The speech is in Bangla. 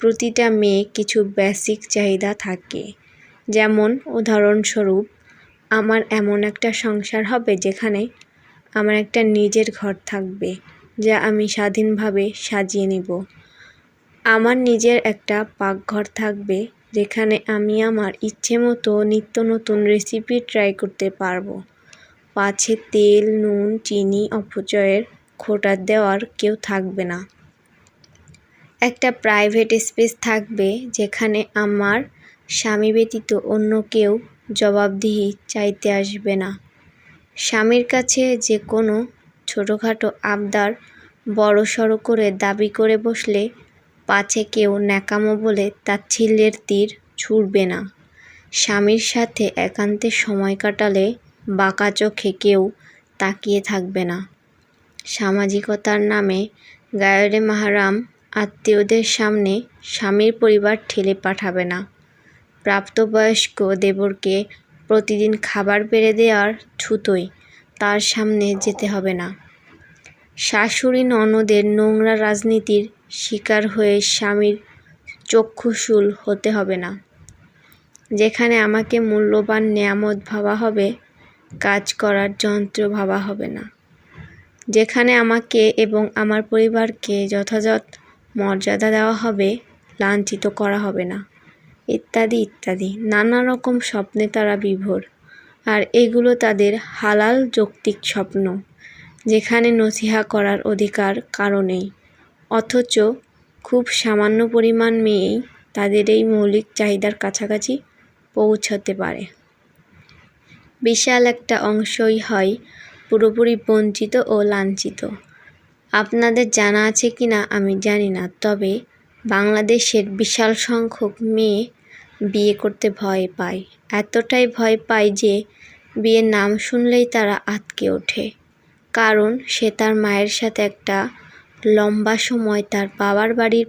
প্রতিটা মেয়ে কিছু বেসিক চাহিদা থাকে। যেমন, উদাহরণস্বরূপ, আমার এমন একটা সংসার হবে যেখানে আমার একটা নিজের ঘর থাকবে, যা আমি স্বাধীনভাবে সাজিয়ে নিব। আমার নিজের একটা পাকঘর থাকবে, যেখানে আমি আমার ইচ্ছে মতো নিত্য নতুন রেসিপি ট্রাই করতে পারব। পাছে তেল, নুন, চিনি, অপচয়ের খোটা দেওয়ার কেউ থাকবে না। একটা প্রাইভেট স্পেস থাকবে যেখানে আমার স্বামী ব্যতীত অন্য কেউ জবাবদিহি চাইতে আসবে না। স্বামীর কাছে যে কোনো ছোটোখাটো আবদার বড় সড়ো করে দাবি করে বসলে পাছে কেউ ন্যাকামো বলে তার তাচ্ছিল্যের তীর ছুড়বে না। স্বামীর সাথে একান্তে সময় কাটালে বাঁকা চোখে কেউ তাকিয়ে থাকবে না। সামাজিকতার নামে গায়রে মাহারাম আত্মীয়দের সামনে স্বামীর পরিবার ঠেলে পাঠাবে না। প্রাপ্তবয়স্ক দেবরকে প্রতিদিন খাবার বেড়ে দেওয়ার ছুতোয় তার সামনে যেতে হবে না। শাশুড়ি ননদের নোংরা রাজনীতির শিকার হয়ে স্বামীর চক্ষুশূল হতে হবে না। যেখানে আমাকে মূল্যবান নেয়ামত ভাবা হবে, কাজ করার যন্ত্র ভাবা হবে না। যেখানে আমাকে এবং আমার পরিবারকে যথাযথ মর্যাদা দেওয়া হবে, লাঞ্ছিত করা হবে না। ইত্যাদি ইত্যাদি। নানা রকম স্বপ্নে তারা বিভোর। আর এগুলো তাদের হালাল যৌক্তিক স্বপ্ন, যেখানে নসিহা করার অধিকার কারণেই অথচ খুব সামান্য পরিমাণ মেয়েই তাদের এই মৌলিক চাহিদার কাছাকাছি পৌঁছাতে পারে। বিশাল একটা অংশই হয় পুরোপুরি বঞ্চিত ও লাঞ্ছিত। আপনাদের জানা আছে কি না আমি জানি না, তবে বাংলাদেশের বিশাল সংখ্যক মেয়ে বিয়ে করতে ভয় পায়। এতটাই ভয় পায় যে বিয়ের নাম শুনলেই তারা আতকে ওঠে, কারণ সে তার মায়ের সাথে একটা লম্বা সময় তার বাবার বাড়ির